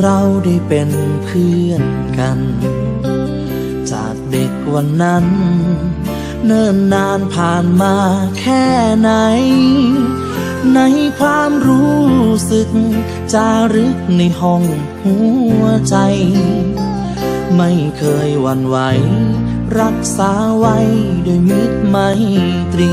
เราได้เป็นเพื่อนกัน จากเด็กวันนั้น เนิ่นนานผ่านมาแค่ไหน ในความรู้สึก จารึกในห้องหัวใจ ไม่เคยหวั่นไหว รักษาไว้ด้วยมิตรไมตรี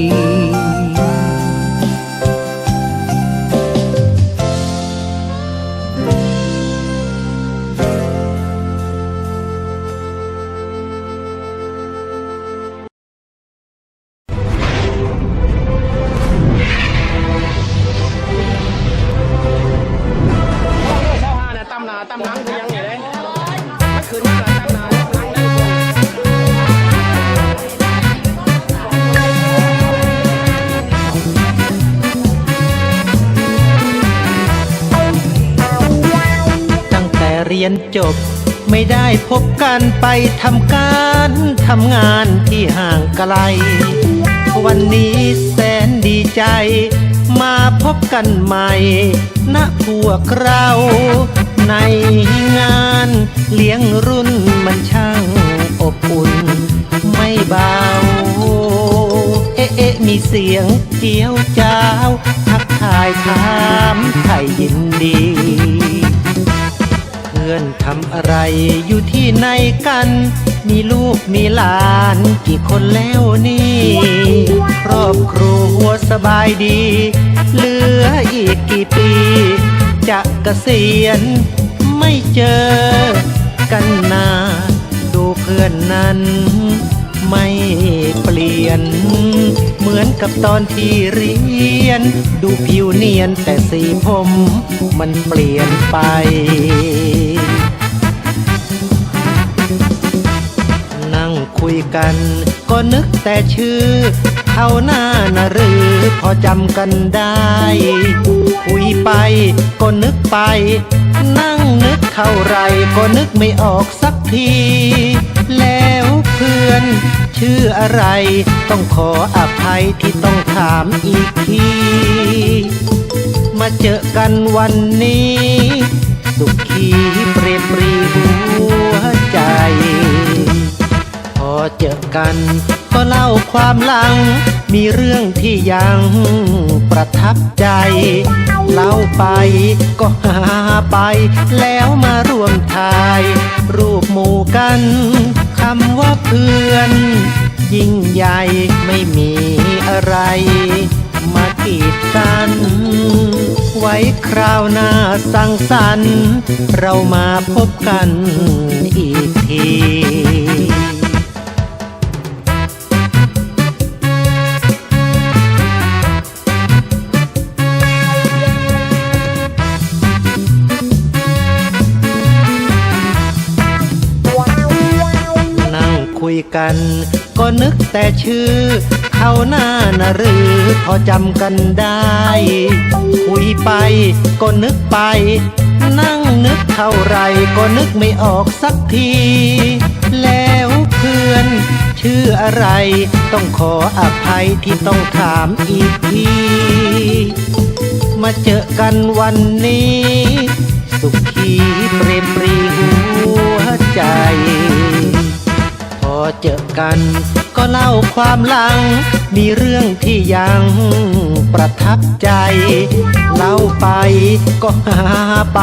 รียนจบ ไม่ได้พบกันไปทำการทำงานที่ห่างไกล วันนี้แสนดีใจ มาพบกันใหม่ณพวกเราในงานเลี้ยงรุ่นมันช่างอบอุ่น ไม่เบา เอ๊ะมีเสียงเจียวจ้าว ทักทายถามไทยยินดี พื่อนทำอะไรอยู่ที่ไหนกัน มีลูกมีหลานกี่คนแล้วนี่ ครอบครัวสบายดี เหลืออีกกี่ปี จะเกษียณไม่เจอกันนานดูเพื่อนนั้น ไม่เปลี่ยน เหมือนกับตอนที่เรียน ดูผิวเนียนแต่สีผมมันเปลี่ยนไป คุยกัน ก็นึกแต่ชื่อ เขาหน้านะหรือพอจำกันได้ คุยไปก็นึกไป นั่งนึกเท่าไรก็นึกไม่ออกสักที แล้วเพื่อน ชื่ออะไรต้องขออภัยที่ต้องถามอีกที มาเจอกันวันนี้ สุขีเปรียบปรีหัวใจ เจอกัน ก็เล่าความหลัง มีเรื่องที่ยังประทับใจ เล่าไปก็หาไป แล้วมารวมทาย รูปหมู่กันคำว่าเพื่อน ยิ่งใหญ่ไม่มีอะไร มากีดกัน ไว้คราวหน้าสังสรรค์ เรามาพบกันอีกที กัน ก็นึกแต่ชื่อ เขาหน้านะหรือ พอจำกันได้ คุยไปก็นึกไป นั่งนึกเท่าไรก็นึกไม่ออกสักที แล้วเพื่อน ชื่ออะไร ต้องขออภัยที่ต้องถามอีกทีมาเจอกันวันนี้ สุขีเปรมปรีหัวใจ เจอกัน ก็เล่าความหลัง มีเรื่องที่ยังประทับใจ เล่าไปก็หาไป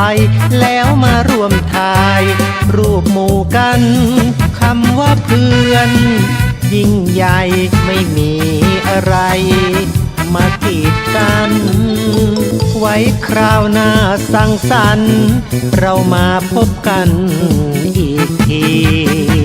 แล้วมารวมทาย รูปหมู่กันคำว่าเพื่อน ยิ่งใหญ่ไม่มีอะไร มากีดกันไว้คราวหน้าสังสรรค์ เรามาพบกันอีกที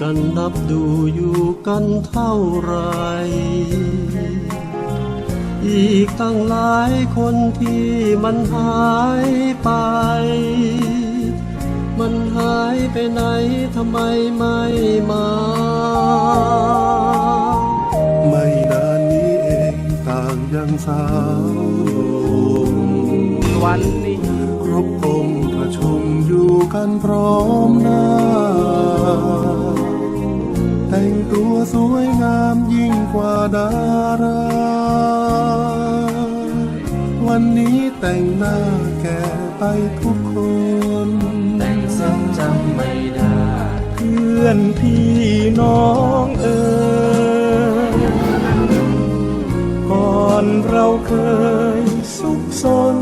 กันนับดูอยู่กันเท่าไร อีกตั้งหลายคนที่มันหายไป มันหายไปไหนทำไมไม่มา ไม่นานนี้เองต่างยังสาวนุ่มวันนี้ครบองค์ประชุมอยู่กันพร้อมหน้า แต่งตัวสวยงามยิ่งกว่าดารา วันนี้แต่งหน้าแก่ไปทุกคน แต่งเส้นจำไม่ได้ เพื่อนพี่น้องเอ๋ยก่อนเราเคยสุขสน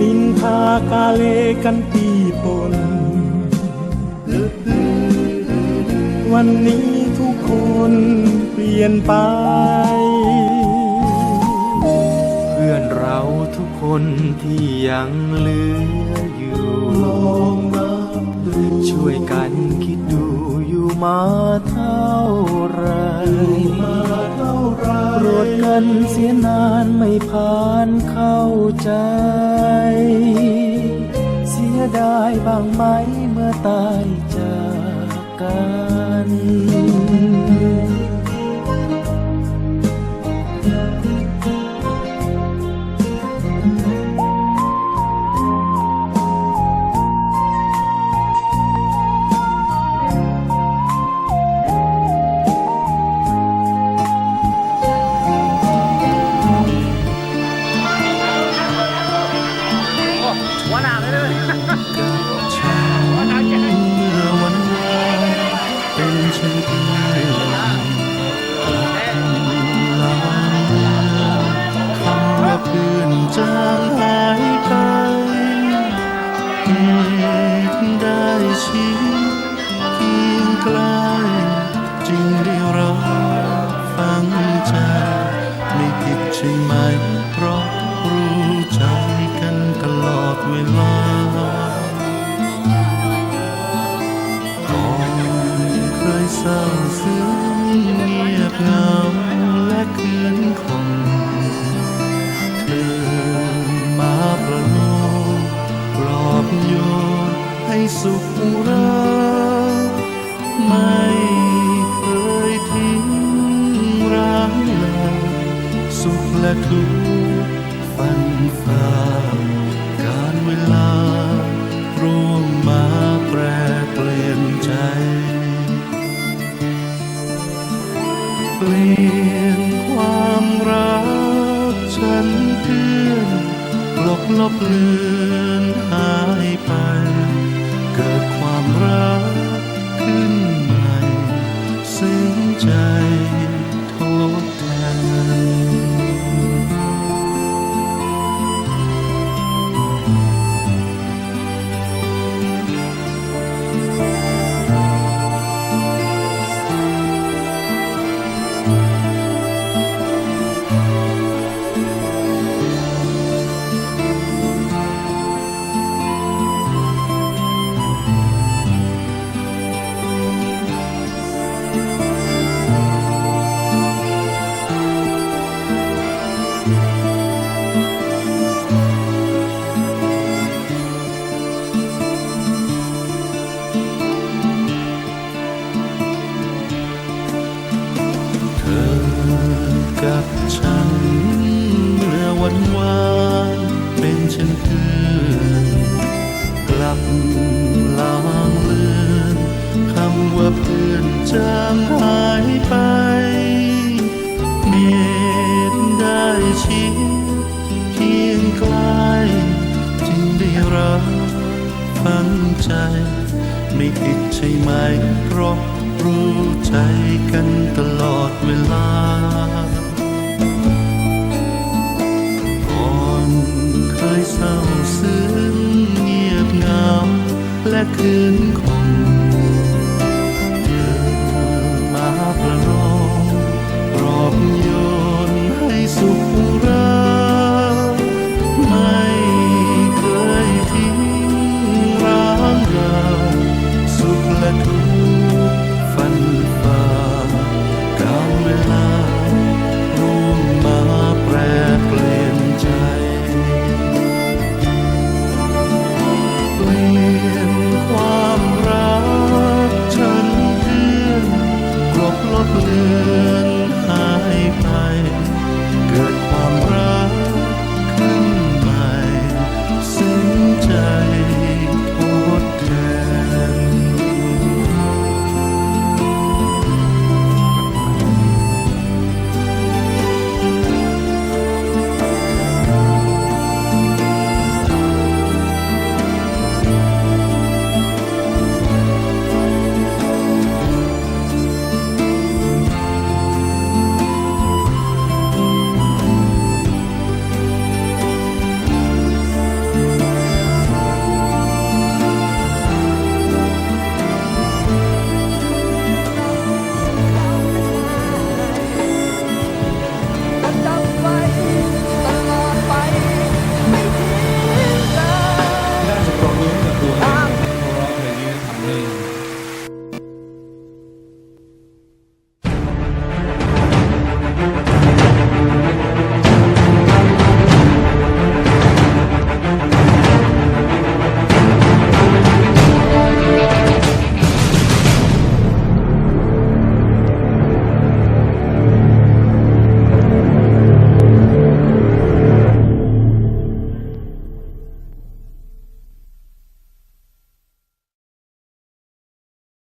นินทากาเลกันปี วันนี้ทุกคนเปลี่ยนไป เพื่อนเราทุกคนที่ยังเหลืออยู่ลองนับดูช่วยกันคิดดูอยู่มาเท่าไรมาเท่าไรโปรดกันเสียนานไม่ผ่านเข้าใจ เสียดายบางไหมเมื่อตายจากกัน ฟันฝ่าการเวลาร่วมมาแปรเปลี่ยนใจ เปลี่ยนความรักฉันเพื่อนกลบลบเลือนหายไป เกิดความรัก ใจ ไม่ผิดใช่ไหม เพราะรู้ใจกันตลอดเวลาก่อนเคยเศร้าซึ้งเงียบเหงาและคืนค